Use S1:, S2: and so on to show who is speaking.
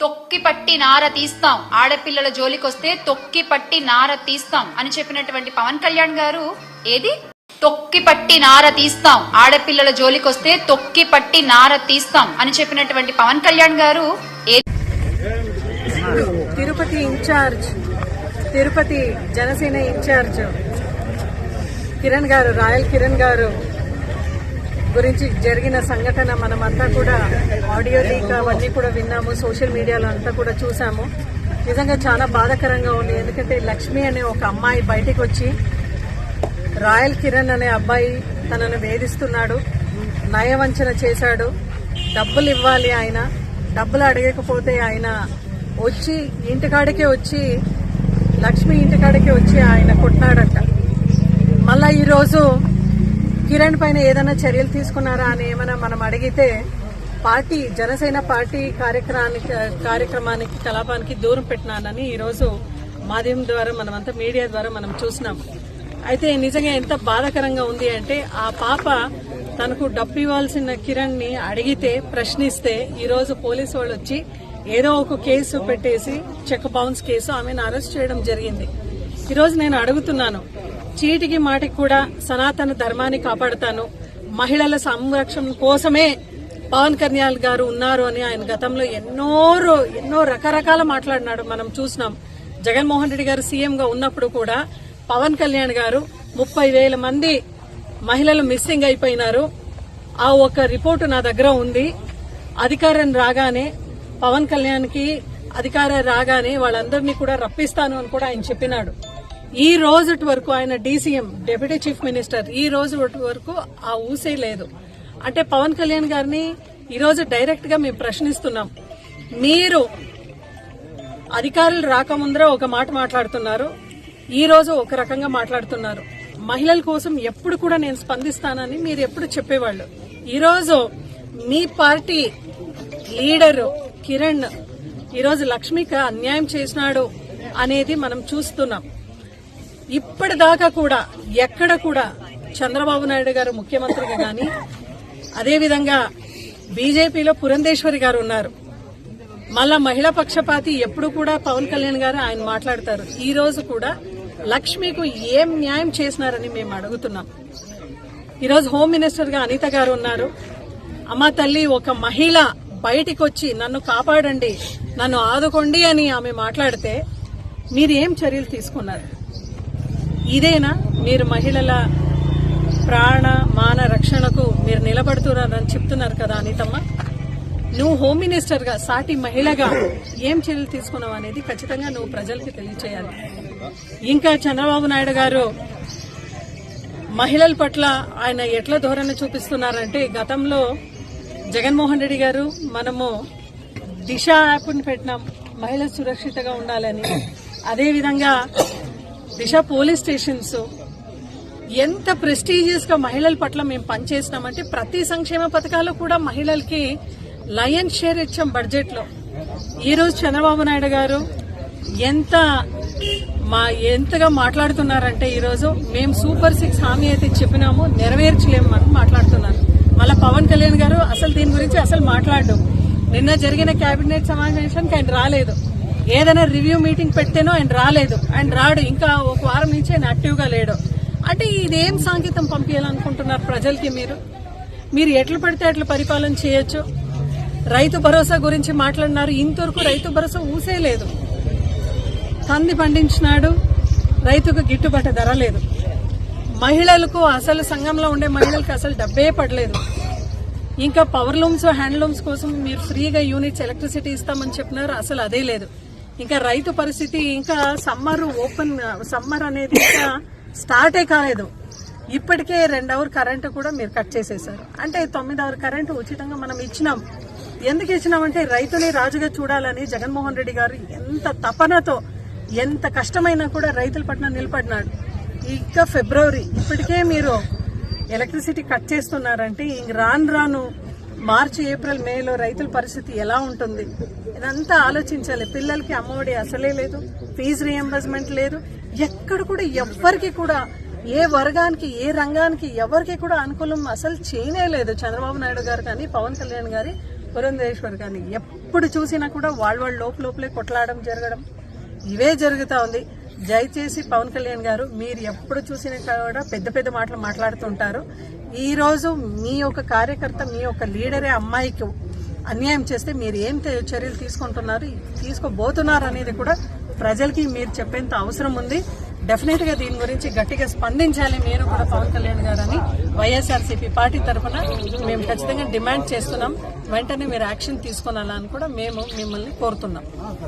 S1: తొక్కి పట్టి నార తీస్తాం. ఆడపిల్లల జోలికొస్తే తొక్కి పట్టి నార తీస్తాం అని చెప్పినటువంటి పవన్ కళ్యాణ్ గారు ఏది? తొక్కి పట్టి నార తీస్తాం. ఆడపిల్లల జోలికొస్తే తొక్కి పట్టి నార తీస్తాం అని చెప్పినటువంటి పవన్ కళ్యాణ్ గారు ఏది?
S2: Tirupati incharge Tirupati Janasena incharge. Kiran garu Royal Kiran గారు. గురించి జరిగిన సంఘటన మనమంతా కూడా ఆడియో లీక్ అవన్నీ కూడా విన్నాము సోషల్ మీడియాలో అంతా కూడా చూసాము. నిజంగా చాలా బాధాకరంగా ఉంది. ఎందుకంటే లక్ష్మి అనే ఒక అమ్మాయి బయటికి వచ్చి రాయల్ కిరణ్ అనే అబ్బాయి తనను వేధిస్తున్నాడు నయవంచన చేశాడు. డబ్బులు ఇవ్వాలి ఆయన డబ్బులు అడగకపోతే ఆయన వచ్చి ఇంటికాడికే వచ్చి లక్ష్మి ఇంటికాడికి వచ్చి ఆయన కొట్టాడట. మళ్ళా ఈరోజు కిరణ్ పైన ఏదైనా చర్యలు తీసుకున్నారా అని ఏమైనా మనం అడిగితే పార్టీ జనసేన పార్టీ కార్యక్రమానికి కార్యక్రమానికి కలాపానికి దూరం పెట్టినానని ఈరోజు మాధ్యమం ద్వారా మనమంతా మీడియా ద్వారా మనం చూసినాం. అయితే నిజంగా ఎంత బాధాకరంగా ఉంది అంటే ఆ పాప తనకు డబ్బు ఇవ్వాల్సిన కిరణ్ని అడిగితే ప్రశ్నిస్తే ఈరోజు పోలీసు వాళ్ళు వచ్చి ఏదో ఒక కేసు పెట్టేసి చెక్ బౌన్స్ కేసు ఆమెను అరెస్ట్ చేయడం జరిగింది. ఈరోజు నేను అడుగుతున్నాను చీటికి మాటికి కూడా సనాతన ధర్మాన్ని కాపాడుతాను. మహిళల సంరక్షణ కోసమే పవన్ కళ్యాణ్ గారు ఉన్నారు అని ఆయన గతంలో ఎన్నో ఎన్నో రకరకాల మాట్లాడినాడు. మనం చూసినాం. జగన్మోహన్ రెడ్డి గారు సీఎంగా ఉన్నప్పుడు కూడా పవన్ కళ్యాణ్ గారు ముప్పై వేల మంది మహిళలు మిస్సింగ్ అయిపోయినారు. ఆ ఒక రిపోర్టు నా దగ్గర ఉంది. అధికారం రాగానే పవన్ కళ్యాణ్కి అధికారం రాగానే వాళ్ళందరినీ కూడా రప్పిస్తాను అని కూడా ఆయన చెప్పినాడు. ఈ రోజు వరకు ఆయన డీసీఎం డెప్యూటీ చీఫ్ మినిస్టర్ ఈ రోజు వరకు ఆ ఊసే లేదు. అంటే పవన్ కళ్యాణ్ గారిని ఈరోజు డైరెక్ట్గా మేము ప్రశ్నిస్తున్నాం. మీరు అధికారులు రాకముందర ఒక మాట మాట్లాడుతున్నారు. ఈ రోజు ఒక రకంగా మాట్లాడుతున్నారు. మహిళల కోసం ఎప్పుడు కూడా నేను స్పందిస్తానని మీరు ఎప్పుడు చెప్పేవాళ్ళు. ఈరోజు మీ పార్టీ లీడరు కిరణ్ ఈరోజు లక్ష్మికి అన్యాయం చేసినాడు అనేది మనం చూస్తున్నాం. ఇప్పటిదాకా కూడా ఎక్కడ కూడా చంద్రబాబు నాయుడు గారు ముఖ్యమంత్రిగా కానీ అదేవిధంగా బీజేపీలో పురంధేశ్వరి గారు ఉన్నారు. మళ్ళా మహిళా పక్షపాతి ఎప్పుడు కూడా పవన్ కళ్యాణ్ గారు ఆయన మాట్లాడతారు. ఈ రోజు కూడా లక్ష్మికు ఏం న్యాయం చేసినారని మేము అడుగుతున్నాం. ఈరోజు హోమ్ మినిస్టర్గా అనిత గారు ఉన్నారు. అమ్మ తల్లి ఒక మహిళ బయటికి వచ్చి నన్ను కాపాడండి నన్ను ఆదుకోండి అని ఆమె మాట్లాడితే మీరు ఏం చర్యలు తీసుకున్నారు? ఇదేనా? మీరు మహిళల ప్రాణ మాన రక్షణకు మీరు నిలబడుతున్నారని చెప్తున్నారు కదా అనితమ్మ? నువ్వు హోమ్ మినిస్టర్గా సాటి మహిళగా ఏం చర్యలు తీసుకున్నావు అనేది ఖచ్చితంగా నువ్వు ప్రజలకి తెలియచేయాలి. ఇంకా చంద్రబాబు నాయుడు గారు మహిళల పట్ల ఆయన ఎట్లా ధోరణి చూపిస్తున్నారంటే గతంలో జగన్మోహన్ రెడ్డి గారు మనము దిశ యాప్ని పెట్టినాం మహిళలు సురక్షితంగా ఉండాలని. అదేవిధంగా దిశ పోలీస్ స్టేషన్స్. ఎంత ప్రెస్టీజియస్గా మహిళల పట్ల మేము పనిచేసినామంటే ప్రతి సంక్షేమ పథకాలు కూడా మహిళలకి లయన్ షేర్ ఇచ్చాం బడ్జెట్లో ఈ రోజు చంద్రబాబు నాయుడు గారు ఎంత మా ఎంతగా మాట్లాడుతున్నారంటే ఈరోజు మేము సూపర్ సిక్స్ హామీ అయితే చెప్పినాము నెరవేర్చలేము అని మాట్లాడుతున్నారు. మళ్ళీ పవన్ కళ్యాణ్ గారు అసలు దీని గురించి అసలు మాట్లాడడం. నిన్న జరిగిన కేబినెట్ సమావేశానికి ఆయన రాలేదు. ఏదైనా రివ్యూ మీటింగ్ పెట్టేనో ఆయన రాలేదు. ఆయన రాడు. ఇంకా ఒక వారం నుంచి ఆయన యాక్టివ్గా లేడు. అంటే ఇదేం సాంకేతం పంపించాలనుకుంటున్నారు ప్రజలకి మీరు? మీరు ఎట్లా పడితే అట్లా పరిపాలన చేయొచ్చు. రైతు భరోసా గురించి మాట్లాడినారు. ఇంతవరకు రైతు భరోసా ఊసే లేదు. కంది పండించినాడు. రైతుకు గిట్టుబాటు ధర లేదు. మహిళలకు అసలు సంఘంలో ఉండే మహిళలకు అసలు డబ్బే పడలేదు. ఇంకా పవర్ లూమ్స్ హ్యాండ్లూమ్స్ కోసం మీరు ఫ్రీగా యూనిట్స్ ఎలక్ట్రిసిటీ ఇస్తామని చెప్పినారు. అసలు అదే లేదు. ఇంకా రైతు పరిస్థితి ఇంకా సమ్మర్ ఓపెన్ సమ్మర్ అనేది ఇంకా స్టార్టే కాలేదు. ఇప్పటికే రెండు అవర్ కరెంటు కూడా మీరు కట్ చేసేసారు. అంటే తొమ్మిది అవర్ కరెంటు ఉచితంగా మనం ఇచ్చినాం. ఎందుకు ఇచ్చినామంటే రైతుని రాజుగా చూడాలని జగన్మోహన్ రెడ్డి గారు ఎంత తపనతో ఎంత కష్టమైనా కూడా రైతుల పట్ల నిలబడినాడు. ఇంకా ఫిబ్రవరి ఇప్పటికే మీరు ఎలక్ట్రిసిటీ కట్ చేస్తున్నారంటే ఇంక రాను రాను మార్చి ఏప్రిల్ మేలో రైతుల పరిస్థితి ఎలా ఉంటుంది? ఇదంతా ఆలోచించాలి. పిల్లలకి అమ్మఒడి అసలే లేదు ఫీజు రియంబర్స్మెంట్ లేదు. ఎక్కడ కూడా ఎవ్వరికి కూడా ఏ వర్గానికి ఏ రంగానికి ఎవరికి కూడా అనుకూలం అసలు చేయనే లేదు. చంద్రబాబు నాయుడు గారు కానీ పవన్ కళ్యాణ్ గారి పురంధేశ్వర్ కానీ ఎప్పుడు చూసినా కూడా వాళ్ళ వాళ్ళ లోపు లోపలే కొట్లాడడం జరగడం ఇవే జరుగుతూ ఉంది. దయచేసి పవన్ కళ్యాణ్ గారు మీరు ఎప్పుడు చూసినా కూడా పెద్ద పెద్ద మాటలు మాట్లాడుతుంటారు. ఈ రోజు మీ యొక్క కార్యకర్త మీ యొక్క లీడరే అమ్మాయికి అన్యాయం చేస్తే మీరు ఏం చర్యలు తీసుకుంటున్నారు? తీసుకోబోతున్నారు అనేది కూడా ప్రజలకి మీరు చెప్పేంత అవసరం ఉంది. డెఫినెట్గా దీని గురించి గట్టిగా స్పందించాలి మీరు కూడా పవన్ కళ్యాణ్ గారని. వైఎస్ఆర్సీపీ పార్టీ తరఫున మేము ఖచ్చితంగా డిమాండ్ చేస్తున్నాం. వెంటనే మీరు యాక్షన్ తీసుకోవాలని కూడా మేము మిమ్మల్ని కోరుతున్నాం.